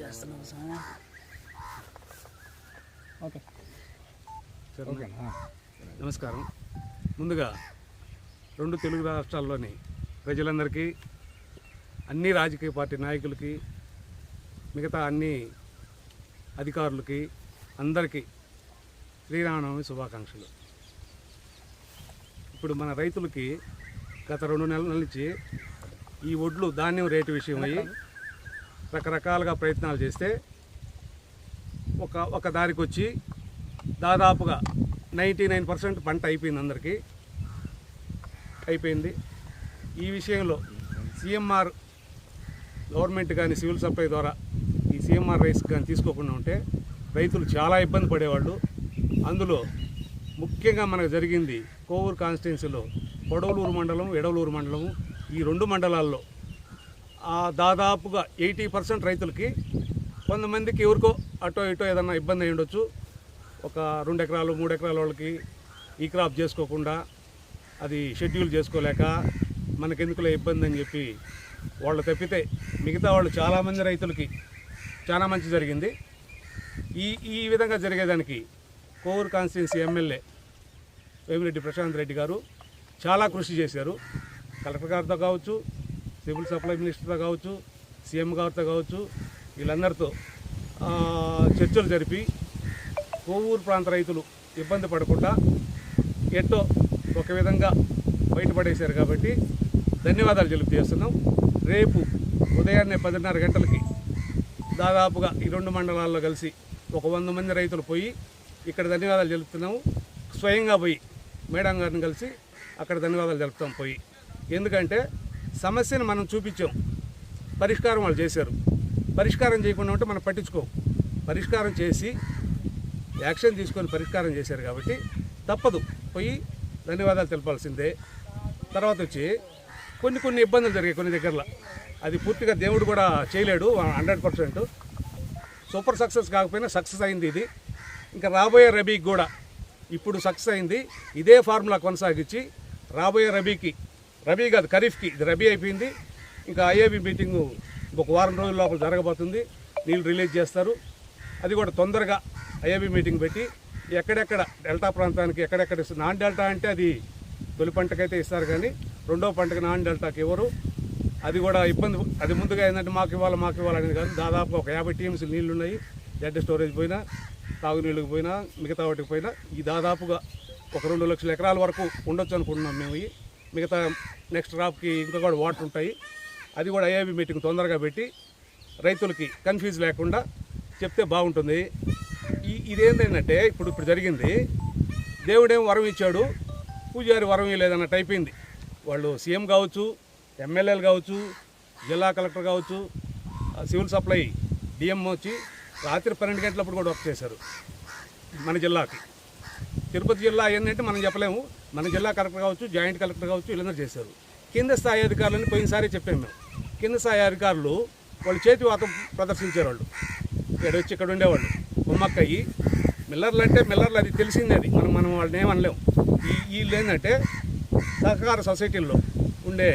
చేస్తున్నాం నమస్కారం. ముందుగా రెండు తెలుగు రాష్ట్రాల్లోని ప్రజలందరికీ అన్ని రాజకీయ పార్టీ నాయకులకి మిగతా అన్ని అధికారులకి అందరికీ శ్రీరామనవమి శుభాకాంక్షలు. ఇప్పుడు మన రైతులకి గత రెండు నెలల నుంచి ఈ ఒడ్లు ధాన్యం రేటు విషయమై రకరకాలుగా ప్రయత్నాలు చేస్తే ఒక ఒక దారికి వచ్చి దాదాపుగా నైంటీ నైన్ పర్సెంట్ పంట అయిపోయింది అందరికీ. అయిపోయింది. ఈ విషయంలో సిఎంఆర్ గవర్నమెంట్ కానీ సివిల్ సప్లై ద్వారా ఈ సిఎంఆర్ రైస్ కానీ తీసుకోకుండా ఉంటే రైతులు చాలా ఇబ్బంది పడేవాళ్ళు. అందులో ముఖ్యంగా మనకు జరిగింది కోవూరు కాన్స్టిట్యున్సీలో పొడవలూరు మండలం ఎడవలూరు మండలం ఈ రెండు మండలాల్లో దాదాపుగా ఎయిటీ పర్సెంట్ రైతులకి కొంతమందికి ఎవరికో అటో ఇటో ఏదన్నా ఇబ్బంది అయి ఉండొచ్చు. ఒక రెండు ఎకరాలు మూడు ఎకరాల వాళ్ళకి ఈ క్రాప్ చేసుకోకుండా అది షెడ్యూల్ చేసుకోలేక మనకెందుకులే ఇబ్బంది అని చెప్పి వాళ్ళు తప్పితే మిగతా వాళ్ళు చాలామంది రైతులకి చాలా మంచి జరిగింది. ఈ ఈ విధంగా జరిగేదానికి కోవూరు కాన్స్టిట్యున్సీ ఎమ్మెల్యే వేమిరెడ్డి ప్రశాంత్ రెడ్డి గారు చాలా కృషి చేశారు. కలెక్టర్ గారితో కావచ్చు సివిల్ సప్లై మినిస్టర్తో కావచ్చు సీఎం గారితో కావచ్చు వీళ్ళందరితో చర్చలు జరిపి కోవూరు ప్రాంత రైతులు ఇబ్బంది పడకుండా ఎట్టో ఒక విధంగా బయటపడేశారు కాబట్టి ధన్యవాదాలు తెలియజేస్తున్నాం రేపు ఉదయాన్నే పదిన్నర గంటలకి దాదాపుగా ఈ రెండు మండలాల్లో కలిసి ఒక వంద మంది రైతులు పోయి ఇక్కడ ధన్యవాదాలు తెలుపుతున్నాము. స్వయంగా పోయి మేడం గారిని కలిసి అక్కడ ధన్యవాదాలు తెలుపుతాం పోయి. ఎందుకంటే సమస్యను మనం చూపించాం. పరిష్కారం వాళ్ళు చేశారు. పరిష్కారం చేయకుండా ఉంటే మనం పట్టించుకోం. పరిష్కారం చేసి యాక్షన్ తీసుకొని పరిష్కారం చేశారు కాబట్టి తప్పదు. పోయి ధన్యవాదాలు తెలపాల్సిందే. తర్వాత వచ్చి కొన్ని కొన్ని ఇబ్బందులు జరిగాయి కొన్ని దగ్గరలో. అది పూర్తిగా దేవుడు కూడా చేయలేడు హండ్రెడ్ పర్సెంట్. సూపర్ సక్సెస్ కాకపోయినా సక్సెస్ అయింది ఇది. ఇంకా రాబోయే రబీకి కూడా ఇప్పుడు సక్సెస్ అయింది. ఇదే ఫార్ములా కొనసాగించి రాబోయే రబీకి రబీ కాదు ఖరీఫ్కి ఇది రబీ అయిపోయింది. ఇంకా ఐఏబీ మీటింగు ఇంకొక వారం రోజుల లోపల జరగబోతుంది. నీళ్ళు రిలీజ్ చేస్తారు. అది కూడా తొందరగా ఐఏబీ మీటింగ్ పెట్టి ఎక్కడెక్కడ డెల్టా ప్రాంతానికి ఎక్కడెక్కడ ఇస్తారు నాన్ డెల్టా అంటే అది తొలి పంటకైతే ఇస్తారు కానీ రెండో పంటకి నాన్ డెల్టాకి ఇవ్వరు అది కూడా ఇబ్బంది. అది ముందుగా ఏంటంటే మాకు ఇవ్వాలి మాకు ఇవ్వాలనేది కాదు. దాదాపు ఒక యాభై టీమ్స్ నీళ్ళు ఉన్నాయి జడ్డ స్టోరేజ్ పోయినా తాగునీళ్ళకి పోయినా మిగతా వాటికి పోయినా. ఈ దాదాపుగా ఒక రెండు లక్షల ఎకరాల వరకు ఉండొచ్చు అనుకుంటున్నాం మేము ఇవి మిగతా నెక్స్ట్ క్రాప్కి ఇంకా కూడా వాటర్ ఉంటాయి. అది కూడా ఐఐబి మీటింగ్ తొందరగా పెట్టి రైతులకి కన్ఫ్యూజ్ లేకుండా చెప్తే బాగుంటుంది. ఈ ఇదేంటంటే ఇప్పుడు ఇప్పుడు జరిగింది. దేవుడేం వరం ఇచ్చాడు? పూజారి వరం ఇవ్వలేదన్నట్టు అయిపోయింది. వాళ్ళు సీఎం కావచ్చు ఎమ్మెల్యేలు కావచ్చు జిల్లా కలెక్టర్ కావచ్చు ఆ సివిల్ సప్లై డిఎం వచ్చి రాత్రి పన్నెండు గంటలప్పుడు కూడా వర్క్ చేశారు మన జిల్లాకి. తిరుపతి జిల్లా ఏంటంటే మనం చెప్పలేము. మన జిల్లా కలెక్టర్ కావచ్చు జాయింట్ కలెక్టర్ కావచ్చు వీళ్ళందరూ చేశారు. కింద స్థాయి అధికారులని పోయినసారి చెప్పాము మేము. కింద స్థాయి అధికారులు వాళ్ళు చేతి వాతం ప్రదర్శించారు వాళ్ళు. ఇక్కడ వచ్చి ఇక్కడ ఉండేవాళ్ళు. బొమ్మక్కయ్యి మిల్లర్లు అంటే మిల్లర్లు అది తెలిసిందే అది. మనం మనం వాళ్ళని ఏమనలేము ఈ వీళ్ళు ఏంటంటే సహకార సొసైటీల్లో ఉండే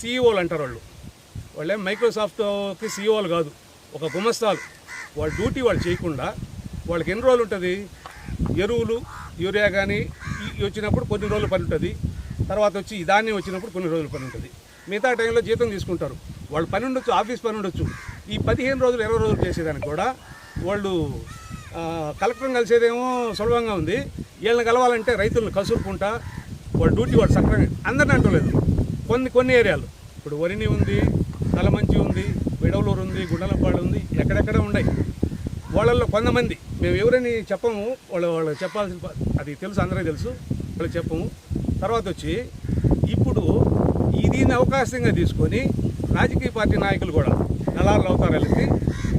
సీఈఓలు అంటారు వాళ్ళు. వాళ్ళే మైక్రోసాఫ్ట్కి సీఈఓలు కాదు. ఒక గుమస్తాలు. వాళ్ళ డ్యూటీ వాళ్ళు చేయకుండా వాళ్ళకి ఎన్ని రోజులు ఉంటుంది? ఎరువులు యూరియా కానీ వచ్చినప్పుడు కొన్ని రోజులు పని ఉంటుంది. తర్వాత వచ్చి ధాన్యం వచ్చినప్పుడు కొన్ని రోజులు పని ఉంటుంది. మిగతా టైంలో జీతం తీసుకుంటారు. వాళ్ళు పని ఉండొచ్చు ఆఫీస్ పని ఉండొచ్చు. ఈ పదిహేను రోజులు ఇరవై రోజులు చేసేదానికి కూడా వాళ్ళు కలెక్టర్ని కలిసేదేమో సులభంగా ఉంది. వీళ్ళని కలవాలంటే రైతులను కసురుకుంటా వాళ్ళ డ్యూటీ వాళ్ళు సక్రమంగా అందరిని అంటలేదు. కొన్ని కొన్ని ఏరియాలు. ఇప్పుడు వరిని ఉంది తలమంచి ఉంది విడవలూరు ఉంది గుండలపాడు ఉంది ఎక్కడెక్కడ ఉన్నాయి. వాళ్ళల్లో కొంతమంది మేము ఎవరని చెప్పము వాళ్ళు వాళ్ళు చెప్పాల్సిన అది తెలుసు అందరికీ తెలుసు వాళ్ళు చెప్పము. తర్వాత వచ్చి ఇప్పుడు దీన్ని అవకాశంగా తీసుకొని రాజకీయ పార్టీ నాయకులు కూడా నలారులు అవతారాలెత్తి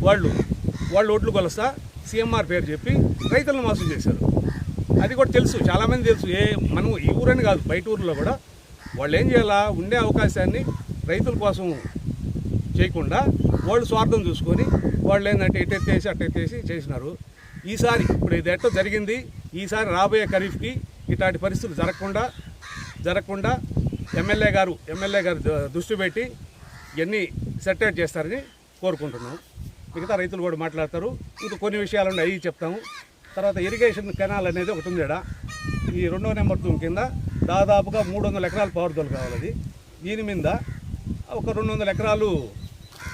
వాళ్ళు వాళ్ళు ఓట్లు కొలుస్తా సీఎంఆర్ పేరు చెప్పి రైతులను మోసం చేశారు. అది కూడా తెలుసు చాలామంది తెలుసు ఏ మనం ఈ ఊరని కాదు బయట ఊర్లో కూడా వాళ్ళు ఏం చేయాలా? ఉండే అవకాశాన్ని రైతుల కోసం చేయకుండా వాళ్ళు స్వార్థం చూసుకొని వాళ్ళు ఏంటంటే ఇటెత్తేసి అట్టెత్తేసి చేసినారు. ఈసారి ఇప్పుడు ఇది ఎట్టో జరిగింది? ఈసారి రాబోయే ఖరీఫ్కి ఇట్లాంటి పరిస్థితులు జరగకుండా జరగకుండా ఎమ్మెల్యే గారు ఎమ్మెల్యే గారు దృష్టి పెట్టి ఇవన్నీ సెటరేట్ చేస్తారని కోరుకుంటున్నాం. మిగతా రైతులు కూడా మాట్లాడతారు. ఇంకా కొన్ని విషయాలు అవి చెప్తాము. తర్వాత ఇరిగేషన్ కెనాల్ అనేది ఒకటి ఉంది ఈ రెండో నెంబర్ కింద దాదాపుగా మూడు వందల ఎకరాలు పవర్దోలు కావాలి దీని మీద ఒక రెండు వందల ఎకరాలు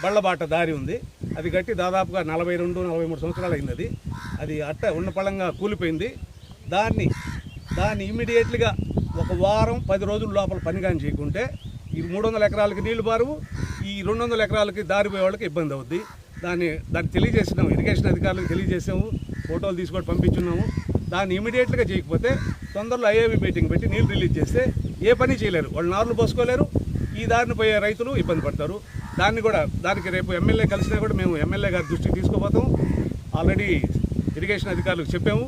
బళ్ళబాట దారి ఉంది. అది కట్టి దాదాపుగా నలభై రెండు నలభై మూడు సంవత్సరాలు అయింది అది. అది అట్ట ఉన్న పళంగా కూలిపోయింది. దాన్ని దాన్ని ఇమ్మీడియట్లీగా ఒక వారం పది రోజుల లోపల పని కానీ చేయకుంటే ఈ మూడు వందల ఎకరాలకి నీళ్ళు బారువు ఈ రెండు వందల ఎకరాలకి దారిపోయే వాళ్ళకి ఇబ్బంది అవుద్ది. దాన్ని దాన్ని తెలియజేసినాము ఇరిగేషన్ అధికారులకు తెలియజేసాము ఫోటోలు తీసుకొని పంపించున్నాము. దాన్ని ఇమీడియట్గా చేయకపోతే తొందరలో ఐఏబీ మీటింగ్ పెట్టి నీళ్ళు రిలీజ్ చేస్తే ఏ పని చేయలేరు. వాళ్ళు నార్లు పోసుకోలేరు. ఈ దారిని పోయే రైతులు ఇబ్బంది పడతారు. దాన్ని కూడా దానికి రేపు ఎమ్మెల్యే కలిసినా కూడా మేము ఎమ్మెల్యే గారి దృష్టికి తీసుకుపోతాం. ఆల్రెడీ ఇరిగేషన్ అధికారులకు చెప్పాము.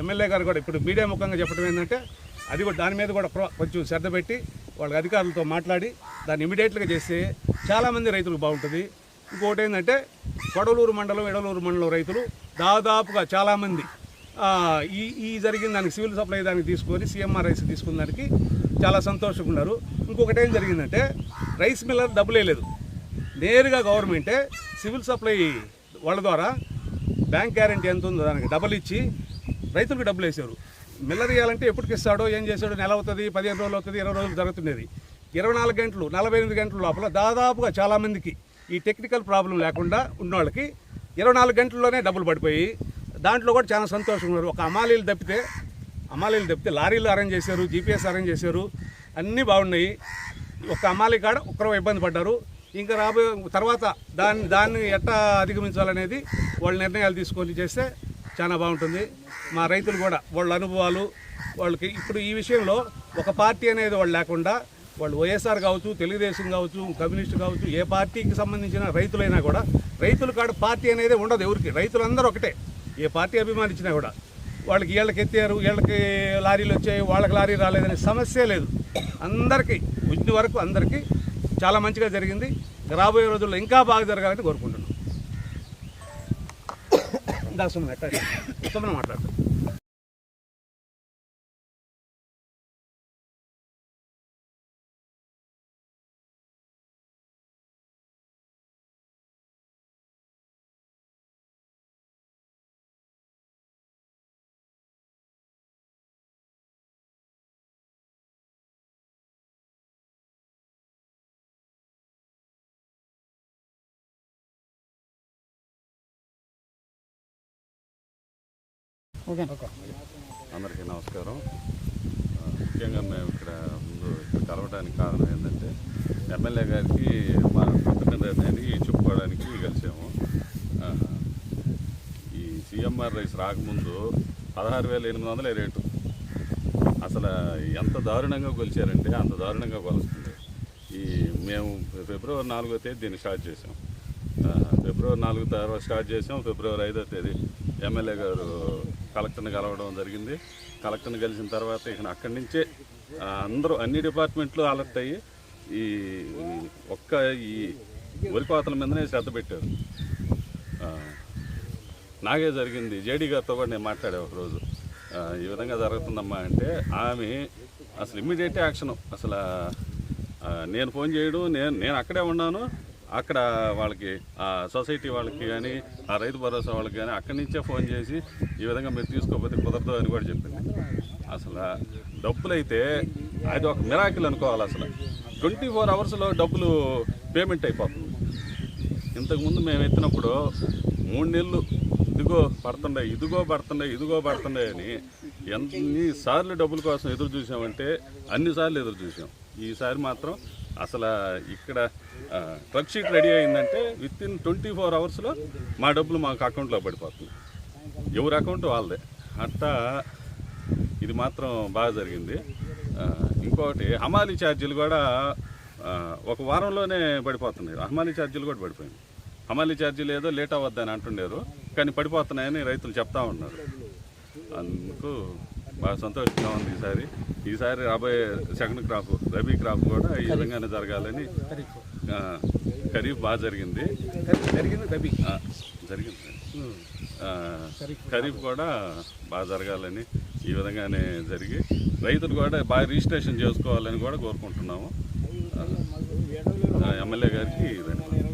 ఎమ్మెల్యే గారు కూడా ఇప్పుడు మీడియా ముఖంగా చెప్పడం ఏంటంటే అది కూడా దాని మీద కూడా కొంచెం శ్రద్ధ పెట్టి వాళ్ళ అధికారులతో మాట్లాడి దాన్ని ఇమీడియట్గా చేస్తే చాలామంది రైతులకు బాగుంటుంది. ఇంకోటి ఏంటంటే కొడలూరు మండలం ఎడలూరు మండలం రైతులు దాదాపుగా చాలామంది ఈ ఈ జరిగిన దానికి సివిల్ సప్లై దానికి తీసుకొని సీఎంఆర్ రైస్ తీసుకున్న దానికి చాలా సంతోషంగా ఉన్నారు ఇంకొకటి ఏం జరిగిందంటే రైస్ మిల్లర్ డబ్బులు వేయలేదు. నేరుగా గవర్నమెంటే సివిల్ సప్లై వాళ్ళ ద్వారా బ్యాంక్ గ్యారంటీ ఎంత ఉందో దానికి డబ్బులు ఇచ్చి రైతులకు డబ్బులు వేసారు మిల్లర్ ఇవ్వాలంటే ఎప్పటికి ఇస్తాడో ఏం చేశాడో నెల అవుతుంది పదిహేను రోజులు అవుతుంది ఇరవై రోజులు జరుగుతుండేది ఇరవై నాలుగు గంటలు నలభై ఎనిమిది గంటల లోపల దాదాపుగా చాలామందికి ఈ టెక్నికల్ ప్రాబ్లం లేకుండా ఉన్న వాళ్ళకి ఇరవై నాలుగు గంటల్లోనే డబ్బులు పడిపోయి దాంట్లో కూడా చాలా సంతోషం ఉన్నారు. ఒక అమాలీలు తప్పితే అమాలీలు తప్పితే లారీలు అరేంజ్ చేశారు జీపీఎస్ అరేంజ్ చేశారు అన్నీ బాగున్నాయి. ఒక అమాలి కాడ ఒక్కరో ఇబ్బంది పడ్డారు. ఇంకా రాబోయే తర్వాత దాన్ని దాన్ని ఎట్టా అధిగమించాలనేది వాళ్ళ నిర్ణయాలు తీసుకొని చేస్తే చాలా బాగుంటుంది. మా రైతులు కూడా వాళ్ళ అనుభవాలు వాళ్ళకి ఇప్పుడు ఈ విషయంలో ఒక పార్టీ అనేది వాళ్ళు లేకుండా వాళ్ళు వైఎస్ఆర్ కావచ్చు తెలుగుదేశం కావచ్చు కమ్యూనిస్ట్ కావచ్చు ఏ పార్టీకి సంబంధించిన రైతులైనా కూడా రైతుల కాడ పార్టీ అనేది ఉండదు ఎవరికి. రైతులందరూ ఒకటే. ఏ పార్టీ అభిమానించినా కూడా వాళ్ళకి వీళ్ళకి ఎత్తారు వీళ్ళకి లారీలు వచ్చాయి వాళ్ళకి లారీ రాలేదనే సమస్య లేదు. అందరికీ ఇన్ని వరకు అందరికీ చాలా మంచిగా జరిగింది. రాబోయే రోజుల్లో ఇంకా బాగా జరగాలని కోరుకుంటున్నాం. దాసుమని ఎట్లా మాట్లాడతాం అందరికీ నమస్కారం. ముఖ్యంగా మేము ఇక్కడ ముందు ఇక్కడ కలవడానికి కారణం ఏంటంటే ఎమ్మెల్యే గారికి మా కొత్త చెప్పుకోవడానికి కలిసాము. ఈ సిఎంఆర్ రైస్ రాకముందు పదహారు వేల ఎనిమిది వందల రేటు? అసలు ఎంత దారుణంగా కొలిచారంటే అంత దారుణంగా కొలుస్తుంది. ఈ మేము ఫిబ్రవరి నాలుగో తేదీ దీన్ని స్టార్ట్ చేసాం ఫిబ్రవరి నాలుగు తర్వాత స్టార్ట్ చేసాం. ఫిబ్రవరి ఐదో తేదీ ఎమ్మెల్యే గారు కలెక్టర్ని కలవడం జరిగింది. కలెక్టర్ని కలిసిన తర్వాత ఇక అక్కడి నుంచే అందరూ అన్ని డిపార్ట్మెంట్లు అలర్ట్ అయ్యి ఈ ఒక్క ఈ వరి కోతల మీదనే శ్రద్ధ పెట్టారు. నాగే జరిగింది. జేడీ గారితో కూడా నేను మాట్లాడే ఒకరోజు. ఈ విధంగా జరుగుతుందమ్మా అంటే ఆమె అసలు ఇమ్మీడియట్ యాక్షన్ అసలు నేను ఫోన్ చేయడం నేను నేను అక్కడే ఉన్నాను. అక్కడ వాళ్ళకి ఆ సొసైటీ వాళ్ళకి కానీ ఆ రైతు భరోసా వాళ్ళకి కానీ అక్కడి నుంచే ఫోన్ చేసి ఈ విధంగా మీరు తీసుకోకపోతే కుదరదు అని కూడా చెప్పింది. అసలు డబ్బులు అయితే అది ఒక మిరాకిల్ అనుకోవాలి అసలు. ట్వంటీ ఫోర్ అవర్స్లో డబ్బులు పేమెంట్ అయిపోతుంది. ఇంతకుముందు మేము ఎత్తినప్పుడు మూడు నెలలు ఇదిగో పడుతుండే ఇదిగో పడుతుండే ఇదిగో పడుతుండే అని ఎన్నిసార్లు డబ్బుల కోసం ఎదురు చూసామంటే అన్నిసార్లు ఎదురు చూసాం. ఈసారి మాత్రం అసలు ఇక్కడ ట్రక్ షీట్ రెడీ అయిందంటే విత్ ఇన్ ట్వంటీ ఫోర్ అవర్స్లో మా డబ్బులు మాకు అకౌంట్లో పడిపోతుంది ఎవరి అకౌంట్ వాళ్ళదే. అట్టా ఇది మాత్రం బాగా జరిగింది. ఇంకొకటి హమాలీ ఛార్జీలు కూడా ఒక వారంలోనే పడిపోతున్నాయి. హమాలీ ఛార్జీలు కూడా పడిపోయింది హమాలీ ఛార్జీలు ఏదో లేట్ అవ్వద్దని అంటుండేరు కానీ పడిపోతున్నాయని రైతులు చెప్తా ఉన్నారు. అందుకు బాగా సంతోషంగా ఉంది ఈసారి. ఈసారి రాబోయే సెకండ్ క్రాప్ రబీ క్రాప్ కూడా ఈ విధంగానే జరగాలని ఖరీఫ్. బాగా జరిగింది. జరిగింది ఖరీఫ్ కూడా. బాగా జరగాలని ఈ విధంగానే జరిగి రైతులు కూడా బాగా రిజిస్ట్రేషన్ చేసుకోవాలని కూడా కోరుకుంటున్నాము. ఆ, ఎమ్మెల్యే గారికి ధన్యవాదాలు.